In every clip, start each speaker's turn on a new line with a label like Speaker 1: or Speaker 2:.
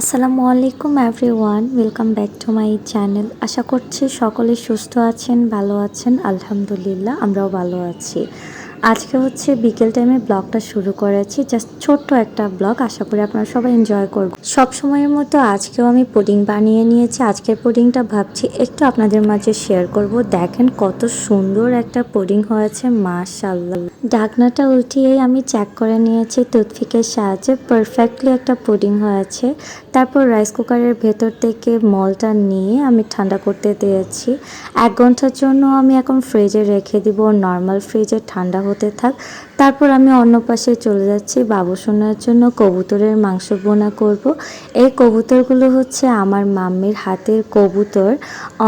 Speaker 1: আসসালামু আলাইকুম everyone, welcome back to my channel. আশা করছি সকলে সুস্থ আছেন, ভালো আছেন, আলহামদুলিল্লাহ, আমরাও ভালো আছি। আজকে হচ্ছে বিকেল টাইমে ব্লগটা শুরু করেছি। জাস্ট ছোট্ট একটা ব্লগ, আশা করি আপনারা সবাই এনজয় করব সব সময়ের মতো আজকেও আমি পুডিং বানিয়ে নিয়েছি। আজকের পুডিংটা ভাবছি একটু আপনাদের মাঝে শেয়ার করব। দেখেন কত সুন্দর একটা পুডিং হয়েছে মাশাল্লাহ ঢাকনাটা উল্টিয়েই আমি চেক করে নিয়েছি টুথপিকের সাহায্যে পারফেক্টলি একটা পুডিং হয়েছে। তারপর রাইস কুকারের ভেতর থেকে মলটা নিয়ে আমি ঠান্ডা করতে দিয়েছি। এক ঘণ্টার জন্য আমি এখন ফ্রিজে রেখে দিব। নর্মাল ফ্রিজে ঠান্ডা হতে থাক। তারপর আমি অন্য পাশে চলে যাচ্ছি। বাবু সোনার জন্য কবুতরের মাংস বোনা করব। এই কবুতরগুলো হচ্ছে আমার মাম্মির হাতের কবুতর।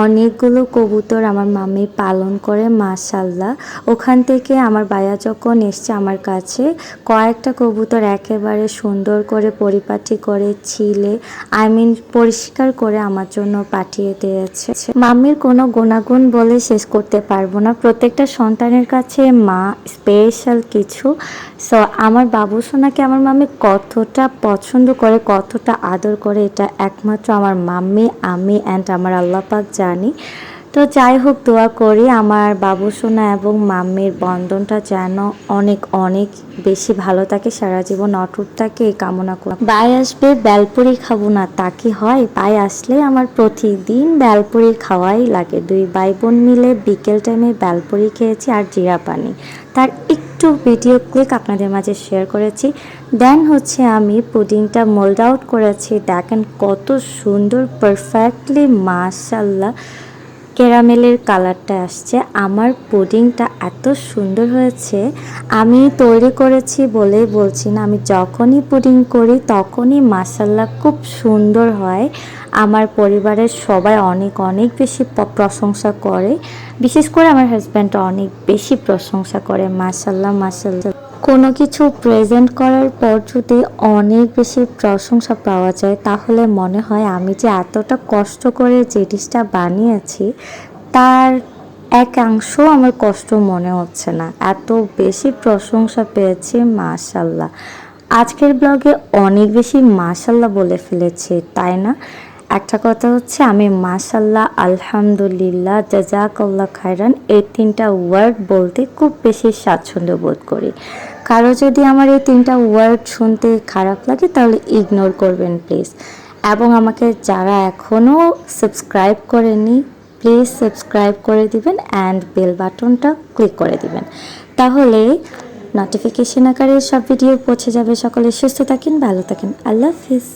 Speaker 1: অনেকগুলো কবুতর আমার মাম্মি পালন করে মাশাল্লাহ ওখান থেকে আমার বায়া যখন এসছে আমার কাছে, কয়েকটা কবুতর একেবারে সুন্দর করে পরিপাটি করে, ছিলে আই মিন পরিষ্কার করে আমার জন্য পাঠিয়ে দিয়েছে। মাম্মির কোনো গুণাগুণ বলে শেষ করতে পারব না। প্রত্যেকটা সন্তানের কাছে মা স্পেশাল কিছু। সো আমার বাবু সোনাকে আমার মাম্মি কতটা পছন্দ করে, কতটা আদর করে, এটা একমাত্র আমার মাম্মি, আমি অ্যান্ড আমার আল্লাপাক জানি। তো যাই হোক, দোয়া করি আমার বাবু সোনা এবং মাম্মির বন্ধনটা যেন অনেক অনেক বেশি ভালো থাকে, সারা জীবন অটুট থাকে, এই কামনা করি। বাই আসবে, বেলপুরি খাব না, তা কি হয়? বাই আসলে আমার প্রতিদিন বেলপুরি খাওয়াই লাগে। দুই ভাই বোন মিলে বিকেল টাইমে বেলপুরি খেয়েছি আর জিরা পানি। তার একটু ভিডিও ক্লিক আপনাদের মাঝে শেয়ার করেছি। দেন হচ্ছে আমি পুডিংটা মোল্ড আউট করেছি। দেখেন কত সুন্দর পারফেক্টলি মাশাল্লাহ ক্যারামেলের কালারটা আসছে। আমার পুডিংটা এত সুন্দর হয়েছে। আমি তৈরি করেছি বলেই বলছি না, আমি যখনই পুডিং করি তখনই মাসাল্লা খুব সুন্দর হয়। আমার পরিবারের সবাই অনেক অনেক বেশি প্রশংসা করে। বিশেষ করে আমার হাজব্যান্ড অনেক বেশি প্রশংসা করে মাসাল্লাহ মাসাল্লাহ কোনো কিছু প্রেজেন্ট করার পর যদি অনেক বেশি প্রশংসা পাওয়া যায়, তাহলে মনে হয় আমি যে এতটা কষ্ট করে যে জিনিসটা বানিয়েছি, তার একাংশ আমার কষ্ট মনে হচ্ছে না। এত বেশি প্রশংসা পেয়েছি মাশাল্লাহ আজকের ব্লগে অনেক বেশি মাশাল্লাহ বলে ফেলেছি, তাই না? একটা কথা হচ্ছে, আমি মাশাল্লাহ আলহামদুলিল্লাহ, জাজাকাল্লাহ খায়রান, এই তিনটা ওয়ার্ড বলতে খুব বেশি স্বাচ্ছন্দ্য বোধ করি। কারও যদি আমার এই তিনটা ওয়ার্ড শুনতে খারাপ লাগে, তাহলে ইগনোর করবেন প্লিজ এবং আমাকে যারা এখনও সাবস্ক্রাইব করেনি প্লিজ সাবস্ক্রাইব করে দিবেন অ্যান্ড বেল বাটনটা ক্লিক করে দিবেন। তাহলে নোটিফিকেশন আকারে সব ভিডিও পৌঁছে যাবে। সকলে সুস্থ থাকেন, ভালো থাকেন। আল্লাহ হাফিজ।